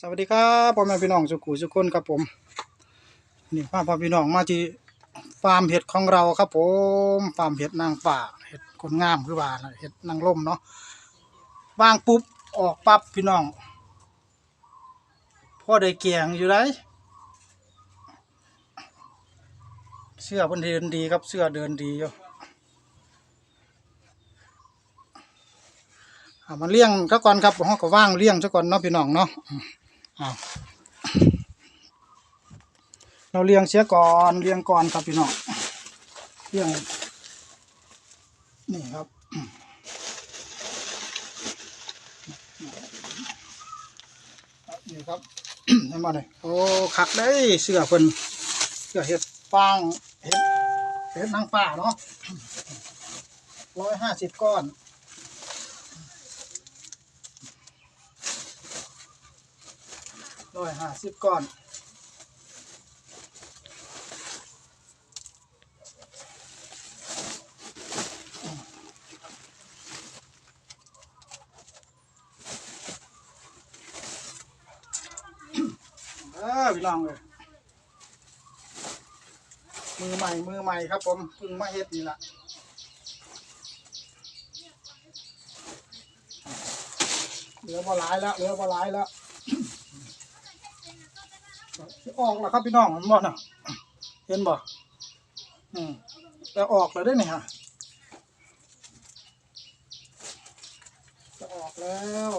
สวัสดีครับพ่อแม่พี่น้องสุขุสุขคนครับผมนี่พาพ่อพี่น้องมาที่ฟาร์มเห็ดของเราครับผมฟาร์มเห็ดนางป่าเห็ดคนงามคือว่าเห็ดนางล่มเนาะวางปุ๊บออกปั๊บพี่น้องพ่อได้เกียงอยู่ไรเสื้อพันเดินดีครับเสื้อเดินดีอยู่อ่ามันเลี้ยงซะก่อนครับห้องก็ว่างเลี้ยงซะก่อนเนาะพี่น้องเนาะ เราเลี้ยงเสียก่อนเลี้ยงก่อนครับพี่น้องเลี้ยงนี่ครับนี่ครับเห็นบ่เลยโอ้คักได้เสื้อเพิ่นเสื้อเห็ดฟางเห็ดเห็ดนางฟ้าเนาะร้อยห้าสิบก้อน ร้อยห้าสิบก้อนเออพี่น้องเลยมือใหม่ มือใหม่ครับผมเพิ่งมาเฮ็ดนี่แหละเหลือบ่หลายแล้วเหลือบ่หลายแล้วสิ ออกแล้วครับพี่น้องเห็นบ่น่ะ เห็นบ่อืมแต่ออกแล้วได้ไหมฮะจะออกแล้ว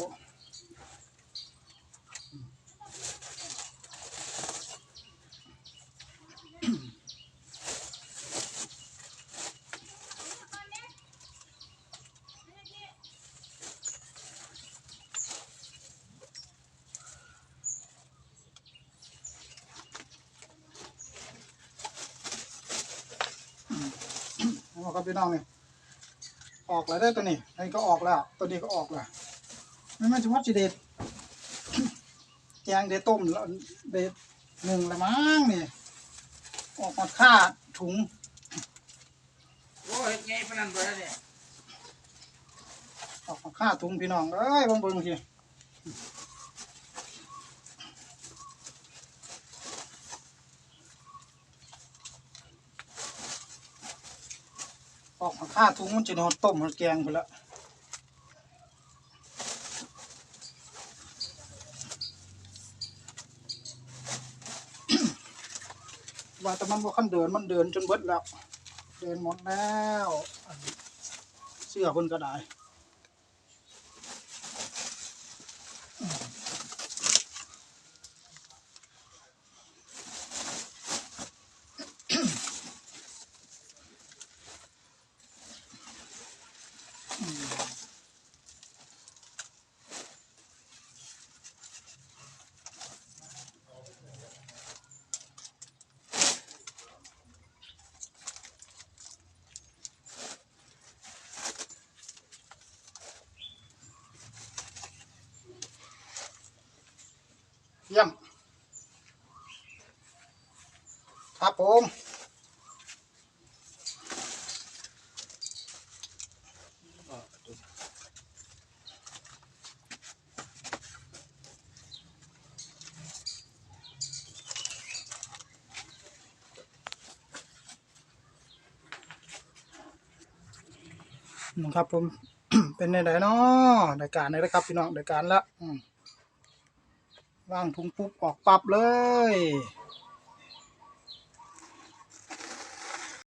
ครับพี่น้องนี่ออกแล้วได้อตัวนี้อันนี้ก็ออกแล้ว ตัวนี้ก็ออกแล้วไม่มันจะวัดสิเด็ดแกงเด็ดต้มแล้วเด็ดหนึ่งละมั้งนี่ออกมาค่าถุงโอ้ยไงพนันไปแล้วเนี่ยออกมาค่าถุงพี่น้องเอ้ยเบิ่งเบิ่งที ออกมาค่าทุงมันจะนอนต้มมันแกงไปแล้วว่าแต่มันบ่คันเดินมันเดินจนเบิดแล้ว เดินหมดแล้ว เสื้อคนก็ได้ เยี่ยม ครับผมนะครับผม เป็นในไหนเนาะรายการในนะครับพี่น้องรายการละอืม ว่างถุงปุ๊บออกปับเลย